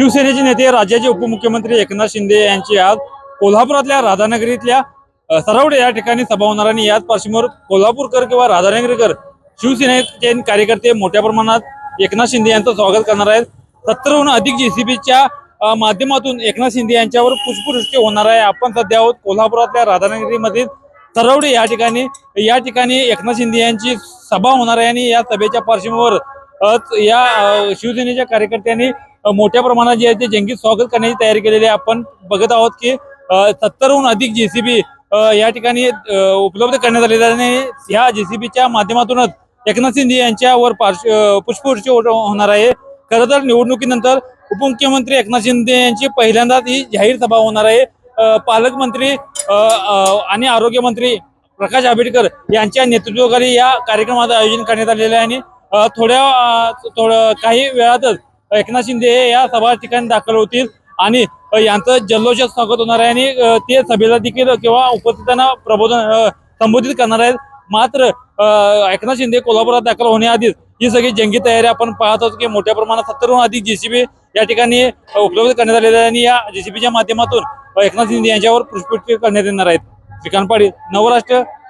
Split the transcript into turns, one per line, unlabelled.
शिवसेनेचे नेते राज्याचे उपमुख्यमंत्री एकनाथ शिंदे यांची आज कोल्हापुरातल्या राधानगरीतल्या सरवडे या ठिकाणी सभा होणार आणि याच पार्श्वभूमीवर कोल्हापूरकर किंवा राधानगरीकर शिवसेनेचे कार्यकर्ते मोठ्या प्रमाणात एकनाथ शिंदे यांचं स्वागत करणार आहेत. सत्तरहून अधिक जेसीबीच्या माध्यमातून एकनाथ शिंदे यांच्यावर पुष्पवृष्टी होणार आहे. आपण सध्या आहोत कोल्हापुरातल्या राधानगरीमधील सरवडे या ठिकाणी. या ठिकाणी एकनाथ शिंदे यांची सभा होणार आहे आणि या सभेच्या पार्श्वभूमीवर या शिवसेनेच्या कार्यकर्त्यांनी मोठ्या प्रमाणात जे आहे ते जंगीत स्वागत करण्याची तयारी केलेली आहे. आपण बघत आहोत की सत्तरहून अधिक जेसीबी या ठिकाणी उपलब्ध करण्यात आलेले आहे आणि ह्या जेसीबीच्या माध्यमातूनच एकनाथ शिंदे यांच्यावर पार्श्व पुष्पवृष्टी हो-, होणार आहे. खरं तर निवडणुकीनंतर उपमुख्यमंत्री एकनाथ शिंदे यांची पहिल्यांदाच ही जाहीर सभा होणार आहे. पालकमंत्री आणि आरोग्यमंत्री प्रकाश आंबेडकर यांच्या नेतृत्वाखाली या कार्यक्रमाचं आयोजन करण्यात आलेलं आहे. आणि थोड्या थोडं काही वेळातच एकनाथ शिंदे हे या सभा ठिकाणी दाखल होतील आणि यांचं जल्लोषात स्वागत होणार आहे आणि ते सभेला देखील किंवा उपस्थितांना प्रबोधन संबोधित करणार आहेत. मात्र एकनाथ शिंदे कोल्हापुरात दाखल होण्याआधीच ही सगळी जंगी तयारी आपण पाहत आहोत की मोठ्या प्रमाणात सत्तरहून अधिक जेसीबी या ठिकाणी उपलब्ध करण्यात आलेली आहे आणि या जेसीबीच्या माध्यमातून एकनाथ शिंदे यांच्यावर पुष्पवृष्टी करण्यात येणार आहेत. श्रीकांत पाटील नवराष्ट्र